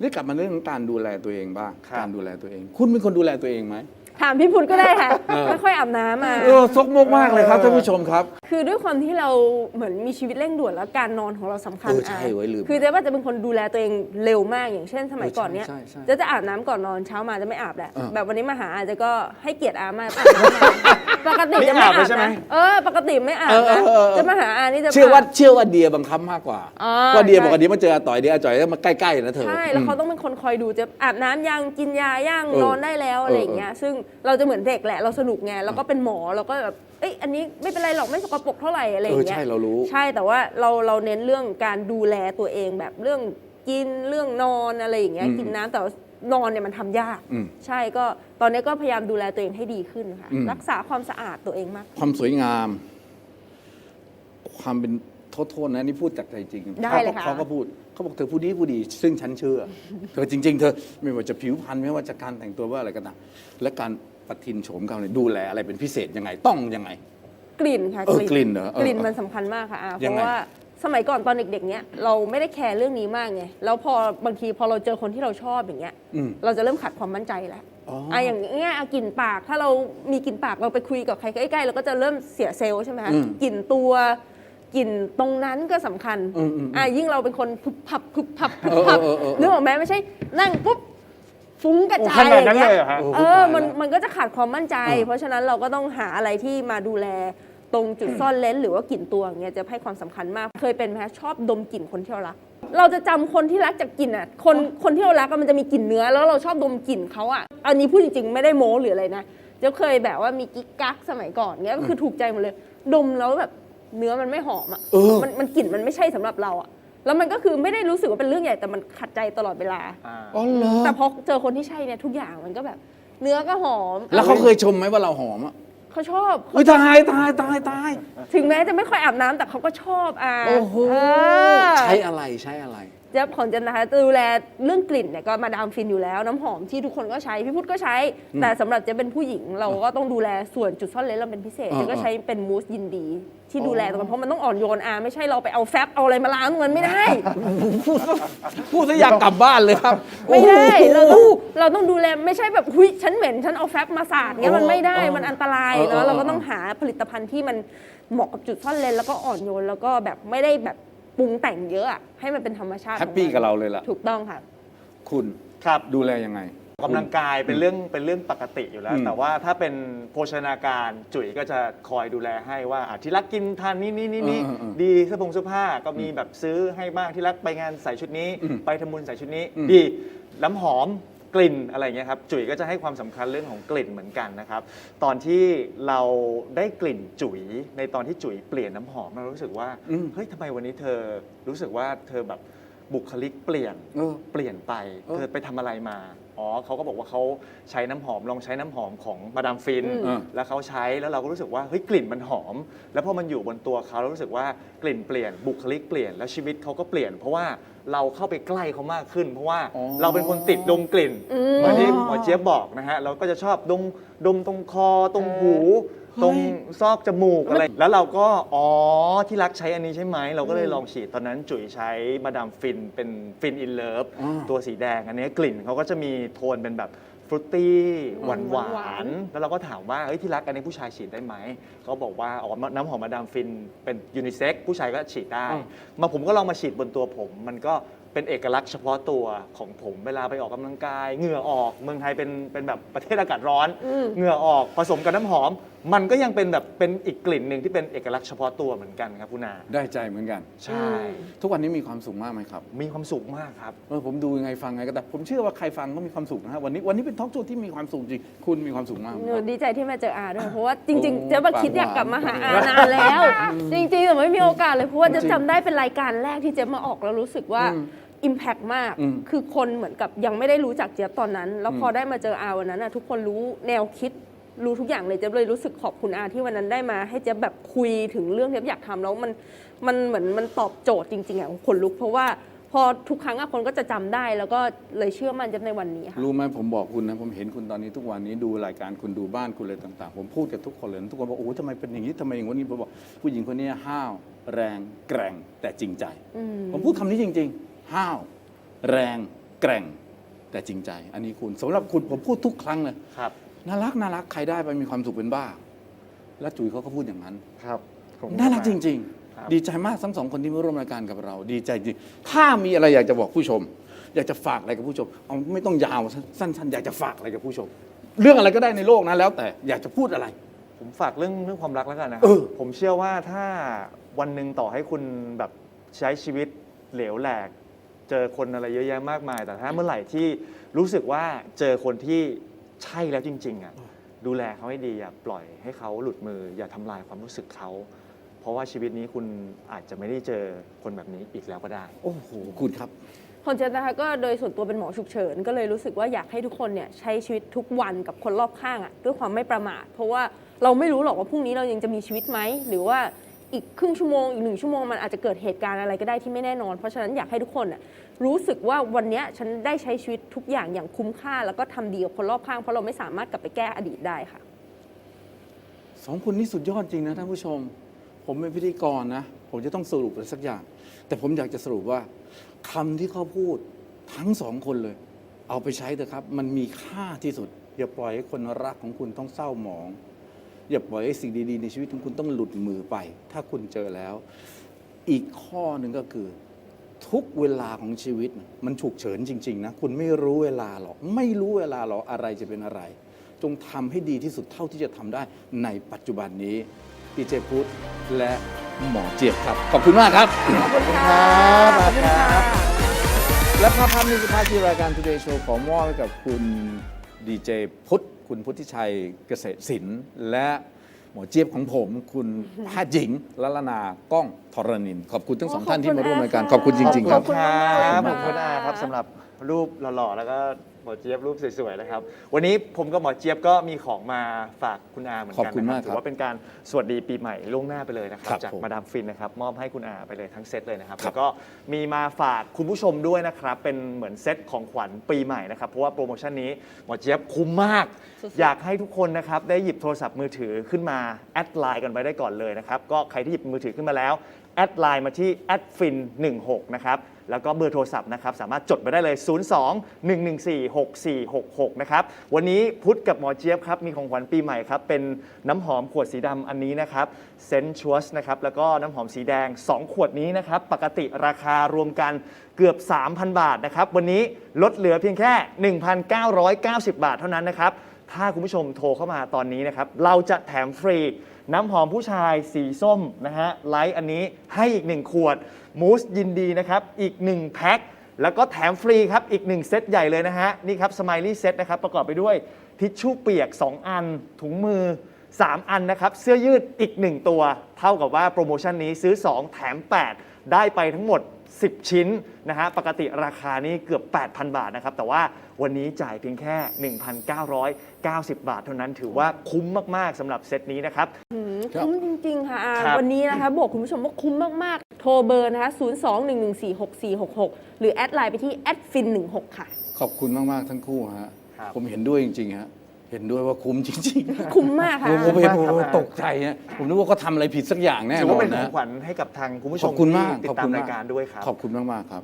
นี่กลับมาเรื่องของการดูแลตัวเองบ้าง ครับ การดูแลตัวเอง คุณเป็นคนดูแลตัวเองไหม ถามพี่พุทธก็ได้ค่ะเออไม่ค่อยอาบน้ำมาเออซกมกมากเลยครับท่านผู้ชมครับ คือด้วยความที่เราเหมือนมีชีวิตเร่งด่วนแล้วการนอนของเราสำคัญเออใช่อะเว้ยลืมคือเจ๊ว่าจะเป็นคนดูแลตัวเองเร็วมากอย่างเช่น สมัยก่อนเนี้ยใช่ใช่ใช่เจะจะอาบน้ำก่อนนอนเช้ามาจะไม่อาบแหละเออแบบวันนี้มาหาอาจจะก็ให้เกียรติอามากอาบน้ำมาปกติจะไม่ไม่อาบเลอายบใช่ไหมนะเออ ปกติไม่อาบเออนะเออเออ จะมาหาอานี่จะ เชื่อว่าพเชื่อว่าเดียบังคับมากกว่าอ่าว่าเดียใช่ บอกว่าเดียมาเจออาต่อยเดียอาจ่อยแล้วมาใกล้ๆนะเธอ ใช่ แล้วเขามต้องเป็นคนคอยดูจะอาบน้ำยังกินยายังเออนอนได้แล้วอะไรอย่างเงี้ย ซึ่งเราจะเหมือนเด็กแหละเราสนุกไงเราก็เป็นหมอเราก็แบบเอ้ยอันนี้ไม่เป็นไรหรอกไม่สกปรกเท่าไหร่อะไรอย่างเงี้ยเออใช่เรารู้ ใช่แต่ว่าเราเราเน้นเรื่องการดูแลตัวเองแบบเรื่องกินเรื่องนอนอะไรอย่างเงี้ยอืมกินน้ำแต่ว่านอนเนี่ยมันทำยาก อืม ใช่ก็ตอนนี้ก็พยายามดูแลตัวเองให้ดีขึ้นค่ะอืมรักษาความสะอาดตัวเองมาก ความสวยงาม ความเป็นโทษโทษนะนี่พูดจากใจจริงได้ขาเลยก็ค่ะ เขาก็พูด เขาบอกเธอพูดดีพูดดี ซึ่งฉันเชื่อ เธอจริง ๆ เธอไม่ว่าจะผิวพรรณไม่ว่าจะการแต่งตัวว่าอะไรก็ตามและการปฏินโฉมเขาเนี่ยดูแลอะไรเป็นพิเศษยังไงต้องยังไง กลิ่นค่ะเออกลิ่นเหรอเออกลิ่นมันสำคัญมากค่ะอาเพยังไงราะว่าสมัยก่อนตอนเด็กๆเนี้ยเราไม่ได้แคร์เรื่องนี้มากไงแล้วพอบางทีพอเราเจอคนที่เราชอบอย่างเงี้ย อืม เราจะเริ่มขาดความมั่นใจแล้วอ๋ออ่ อะอย่างเงี้ยอะกลิ่นปากถ้าเรามีกลิ่นปากเราไปคุยกับใครใกล้ๆเราก็จะเริ่มเสียเซลล์ใช่ไหมคะอืมกลิ่นตัว กลิ่นตรงนั้นก็สำคัญอืมอืมอะยิ่งเราเป็นคนพุบพับพุบพับพุบพับเออเออเออเออนึกออกไหมไม่ใช่ นั่งปุ๊บฟุ้งกระโอ้จาขยนาอดนั้นย่างเลเงี้ยยเหรอฮะโอ้เออมันมันก็จะขาดความมั่นใจเออเพราะฉะนั้นเราก็ต้องหาอะไรที่มาดูแลตรงจุดซ่อนเลนหรือว่ากลิ่นตัวอย่างเงี้ยจะให้ความสำคัญมากเคยเป็นไหมคะชอบดมกลิ่นคนที่เรารักเราจะจำคนที่รักจากกลิ่นอะคนคนที่เรารักอะมันจะมีกลิ่นเนื้อ แล้วเราชอบดมกลิ่นเขาอะอันนี้พูดจริงๆไม่ได้โม้หรืออะไรนะเจะเคยแบบว่ามีกิ๊กกักสมัยก่อนเงี้ยก็คือถูกใจหมดเลย ดมแล้วแบบ เนื้อมันไม่หอมอะเออ มันมันกลิ่นมันไม่ใช่สำหรับเราอะแล้วมันก็คือไม่ได้รู้สึกว่าเป็นเรื่องใหญ่แต่มันขัดใจตลอดเวลา อ่าอ๋อเหรอแต่พอเจอคนที่ใช่เนี่ยทุกอย่างมันก็แบบ เนื้อก็หอมแล้วเขาเคยชมไหมว่าเราหอมอะเขาชอบเฮ้ยตายตายตายตาย ถึงแม้จะไม่ค่อยอาบน้ำแต่เขาก็ชอบอะโอ้โห เออใช้อะไรใช้อะไรเจ๊ของเจนนะคะดูแลเรื่องกลิ่นเนี่ยก็มาดามฟินอยู่แล้ว น้ำหอมที่ทุกคนก็ใช้พี่พุทธก็ใช้ แต่สำหรับเจ๊เป็นผู้หญิง เราก็ต้องดูแลส่วนจุดซ่อนเลนเราเป็นพิเศษอ่าเจ๊ก็ใช้เป็นมูสยินดี ที่ดูแลตรงนั้นเพราะมันต้องอ่อนโยนอะไม่ใช่เราไปเอาแฟบเอาอะไรมาล้างตรงนั้นไม่ได้ พูดซะอยากกลับบ้านเลยครับไม่ได้โอ้เราโหต้องเราต้องดูแลไม่ใช่แบบหุยฉันเหม็นฉันเอาแฟบมาสาดเงี้ยมันไม่ได้เออมันอันตรายเออเอเนาะอเราก็ต้องหาผลิตภัณฑ์ที่มันเหมาะกับจุดซ่อนเลนแล้วก็อ่อนโยนแล้วก็แบบไม่ได้แบบ ปรุงแต่งเยอะอะให้มันเป็นธรรมชาติแฮปปี้ของมันกับเราเลยล่ะ ถูกต้องค่ะ คุณครับ ดูแลยังไง ออกกำลังกายเป็นเรื่องเป็นเรื่องปกติอยู่แล้ว อืม แต่ว่าถ้าเป็นโภชนาการจุ๋ยก็จะคอยดูแลให้ว่าอะที่รักกินทานนี่นี่นี่นี่เออเออเออดีเสื้อผงเสื้อผ้าก็มีแบบซื้อให้บ้างที่รักไปงานใส่ชุดนี้อืมไปทำบุญใส่ชุดนี้อืมดีน้ำหอม กลิ่นอะไรเงี้ยครับจุ๋ยก็จะให้ความสำคัญเรื่องของกลิ่นเหมือนกันนะครับ ตอนที่เราได้กลิ่นจุ๋ยในตอนที่จุ๋ยเปลี่ยนน้ำหอมเรารู้สึกว่าอืม เฮ้ยทำไมวันนี้เธอรู้สึกว่าเธอแบบ บุคลิกเปลี่ยนเออ เปลี่ยนไปเออเธอไปทำอะไรมา อ๋อเขาก็บอกว่าเขาใช้น้ำหอมลองใช้น้ำหอมของมาดามฟิน อืมแล้วเขาใช้แล้วเราก็รู้สึกว่าเฮ้ยกลิ่นมันหอม แล้วพอมันอยู่บนตัวเขาเรารู้สึกว่ากลิ่นเปลี่ยนบุคลิกเปลี่ยนแล้วชีวิตเขาก็เปลี่ยน เพราะว่าเราเข้าไปใกล้เขามากขึ้น เพราะว่าอ๋อ เราเป็นคนติดดมกลิ่นอืมเหมือนที่หมอเจี๊ยบบอกนะฮะเราก็จะชอบดมดมตรงคอตรงหู ตรงซอกจมูกอะไร แล้วเราก็ อ๋อ ที่รักใช้อันนี้ใช่ไหม เราก็เลยลองฉีด ตอนนั้นจุ๋ยใช้มาดามฟินเป็นฟินอินเลิฟอ่าตัวสีแดง อันนี้กลิ่นเขาก็จะมีโทนเป็นแบบฟรุตตี้หวานหหววาานนๆแล้วเราก็ถามว่าเอ้ยที่รักอันนี้ผู้ชายฉีดได้ไหม เขาบอกว่า อ๋อ น้ำหอมมาดามฟินเป็นยูนิเซ็กผู้ชายก็ฉีดได้อ่ามาผมก็ลองมาฉีดบนตัวผม มันก็เป็นเอกลักษณ์เฉพาะตัวของผมเวลาไปออกกำลังกาย เหงื่อออก เมืองไทยเป็นเป็นแบบประเทศอากาศร้อนอืมเหงื่อออกผสมกับน้ำหอม มันก็ยังเป็นแบบเป็นอีกกลิ่นหนึ่งที่เป็นเอกลักษณ์เฉพาะตัวเหมือนกันครับคุณนาได้ใจเหมือนกัน ใช่ ทุกวันนี้มีความสุขมากไหมครับมีความสุขมากครับ เออผมดูยังไงฟังไงก็แต่ผมเชื่อว่าใครฟังก็มีความสุขนะฮะวันนี้วันนี้เป็นทอล์กโชว์ที่มีความสุขจริงคุณมีความสุขมากไหมหคนูรับ ดีใจที่มาเจออาด้วยเพราะว่าจริงโอ้ๆเจ๊มาคิดอยากกลับมาหาอานานแล้ว จริงๆแต่ไม่มีโอกาสเลยเพราะว่าเจะจริงจำได้เป็นรายการแรกที่เจ๊มาออกแล้วรู้สึกว่าอืมอิมแพกมาก อืมคือคนเหมือนกับยังไม่ได้รู้จักเจี๊ยบตอนนั้น แล้วพออืมได้มาเจออาวันนั้นน่ะทุกคนรู้แนวคิด รู้ทุกอย่างเลยเจ๊ยบเลยรู้สึกขอบคุณอาที่วันนั้นได้มาให้เจ๊ยบแบบคุยถึงเรื่องที่เจ๊ยบอยากทำแล้วมันมันเหมือนมันตอบโจทย์จริงๆอะขนลุกเพราะว่าพอทุกครั้งอะคนก็จะจำได้แล้วก็เลยเชื่อมั่นเจ๊ยบในวันนี้ค่ะ รู้ไหมผมบอกคุณนะ ผมเห็นคุณตอนนี้ทุกวันนี้ดูรายการคุณดูบ้านคุณอะไรต่าง ๆ ผมพูดกับทุกคนเลยนะทุกคนบอกโอ้โหทำไมเป็นอย่างนี้ทำไมอย่างนี้ผมบอกผู้หญิงคนนี้ห้าวแรงแกร่งแต่จริงใจ อืม ผมพูดคำนี้จริง ๆ ห้าว แรงแกร่งแต่จริงใจ อันนี้คุณสำหรับคุณผมพูดทุกครั้งเลย ครับ น่ารักน่ารักใครได้ไปมีความสุขเป็นบ้า และจุ๋ยเขาก็พูดอย่างนั้น ครับขอบคุณน่ารักจริงครับๆดีใจมากทั้งสองคนที่มาร่วมรายการกับเรา ดีใจจริงถ้ามีอะไรอยากจะบอกผู้ชม อยากจะฝากอะไรกับผู้ชมเอาไม่ต้องยาวสั้นๆ อยากจะฝากอะไรกับผู้ชม เรื่องอะไรก็ได้ในโลกนะแล้วแต่อยากจะพูดอะไร ผมฝากเรื่องเรื่องความรักแล้วกันนะคเอรับอ ผมเชื่อว่าถ้าวันหนึ่งต่อให้คุณแบบใช้ชีวิตเหลวแหลก เจอคนอะไรเยอะแยะมากมาย แต่ถ้าเมื่อไหร่ที่รู้สึกว่าเจอคนที่ ใช่แล้วจริง ๆอะดูแลเขาให้ดีอย่าปล่อยให้เขาหลุดมือ อย่าทำลายความรู้สึกเขา เพราะว่าชีวิตนี้คุณอาจจะไม่ได้เจอคนแบบนี้อีกแล้วก็ได้ โอ้โหคุณครับคนเจนนะคะก็โดยส่วนตัวเป็นหมอฉุกเฉิน ก็เลยรู้สึกว่าอยากให้ทุกคนเนี่ยใช้ชีวิตทุกวันกับคนรอบข้างอะด้วยความไม่ประมาท เพราะว่าเราไม่รู้หรอกว่าพรุ่งนี้เรายังจะมีชีวิตไหมหรือว่าอีกครึ่งชั่วโมงอีกหนึ่งชั่วโมงมันอาจจะเกิดเหตุการณ์อะไรก็ได้ที่ไม่แน่นอน เพราะฉะนั้นอยากให้ทุกคนน่ะ รู้สึกว่าวันนี้ฉันได้ใช้ชีวิตทุกอย่างอย่างคุ้มค่า แล้วก็ทำดีกับคนรอบข้างเพราะเราไม่สามารถกลับไปแก้อดีตได้ค่ะสองคนนี้สุดยอดจริงนะท่านผู้ชม ผมเป็นพิธีกรนะ ผมจะต้องสรุปอะไรสักอย่าง แต่ผมอยากจะสรุปว่าคำที่เขาพูดทั้งสองคนเลย เอาไปใช้เถอะครับ มันมีค่าที่สุด อย่าปล่อยให้คนรักของคุณต้องเศร้าหมอง อย่าปล่อยให้สิ่งดีๆ ในชีวิตของคุณต้องหลุดมือไป ถ้าคุณเจอแล้ว อีกข้อหนึ่งก็คือ ทุกเวลาของชีวิตน่ะมันฉุกเฉินจริง ๆ นะ คุณไม่รู้เวลาหรอก ไม่รู้เวลาหรอก อะไรจะเป็นอะไร จงทำให้ดีที่สุดเท่าที่จะทำได้ในปัจจุบันนี้ดีเจพุทธและหมอเจี๊ยบครับ ขอบคุณมากครับ ขอบคุณค่ะขอบคุณครับและภาพภาพนี้คือภาพที่รายการ Today Show ขอมอบให้กับคุณดีเจพุทธ คุณพุทธิชัยเกษตรศิลป์และ หมอเจี๊ยบของผม คุณแพทย์หญิงละลนาก้องธรณินขอบคุณทั้งสองท่านที่มาร่วมรายการขอบคุณจริง ๆคขรัอบบคุณครับขขออบบคุคุณณมากอาครับสำหรับรูปหล่อๆ แล้วก็ห มอเจี๊ยบรูปสวยๆนะครับ วันนี้ผมกับหมอเจี๊ยบก็มีของมาฝากคุณอาเหมือนขอบกันคุณนะมากครับครับถือว่าเป็นการสวัสดีปีใหม่ล่วงหน้าไปเลยนะครัครับบจากผมมาดามฟินนะครับมอบให้คุณอาไปเลยทั้งเซตเลยนะครับครับ แล้วก็มีมาฝากคุณผู้ชมด้วยนะครับ เป็นเหมือนเซตของขวัญปีใหม่นะครับเพราะว่าโปรโมชั่นนี้หมอเจี๊ยบคุ้มมาก สุดๆ อยากให้ทุกคนนะครับได้หยิบโทรศัพท์มือถือขึ้นมาแอดไลน์กันไปได้ก่อนเลยนะครับก็ใครที่หยิบมือถือขึ้นมาแล้วแอดไลน์มาที่แอดฟิน16 นะครับ แล้วก็เบอร์โทรศัพท์นะครับสามารถจดไปได้เลย 02 114 6466 นะครับ วันนี้พุทธกับหมอเจี๊ยบครับมีของขวัญปีใหม่ครับ เป็นน้ำหอมขวดสีดำอันนี้นะครับเซนช u สนะครับแล้วก็น้ำหอมสีแดง 2 ขวดนี้นะครับ ปกติราคารวมกันเกือบ 3,000 บาทนะครับ วันนี้ลดเหลือเพียงแค่ 1,990 บาทเท่านั้นนะครับถ้าคุณผู้ชมโทรเข้ามาตอนนี้นะครับเราจะแถมฟรี น้ำหอมผู้ชายสีส้มนะฮะไลท์อันนี้ให้อีก 1 ขวด มูสยินดีนะครับ อีก 1 แพ็ค แล้วก็แถมฟรีครับ อีก 1 เซตใหญ่เลยนะฮะ นี่ครับสไมลี่เซตนะครับ ประกอบไปด้วยทิชชู่เปียก 2 อัน ถุงมือ 3 อันนะครับ เสื้อยืดอีก 1 ตัว เท่ากับว่าโปรโมชั่นนี้ซื้อ 2 แถม 8 ได้ไปทั้งหมด 10 ชิ้นนะฮะปกติราคานี้เกือบ 8,000 บาทนะครับ แต่ว่าวันนี้จ่ายเพียงแค่ 1,990 บาท เท่านั้นถือว่าคุ้มมากๆสำหรับเซตนี้นะครับ อืมครับ คุ้มจริง ๆ ค่ะอาครับ วันนี้นะคะ บอกคุณผู้ชมว่าคุ้มมาก ๆ โทรเบอร์นะคะ 02-114-6466 หรือแอดไลน์ไปที่แอดฟิน16 ค่ะ ขอบคุณมาก ๆ ทั้งคู่ฮะ ครับ ผมเห็นด้วยจริง ๆ ฮะ เห็นด้วยว่าคุ้มจริงๆคุ้มมากค่ะ ผมผมเห็นผมขอบคุณมากครับตกใจฮะผมนึกว่าเขาทำอะไรผิดสักอย่างแน่ถือนอว่านเป็นขอนะงขวัญให้กับทางคุณผู้ชขมอบคุณมากที่ติดขอบตาคุมณรายการด้วยครับ ขอบคุณมากๆครับ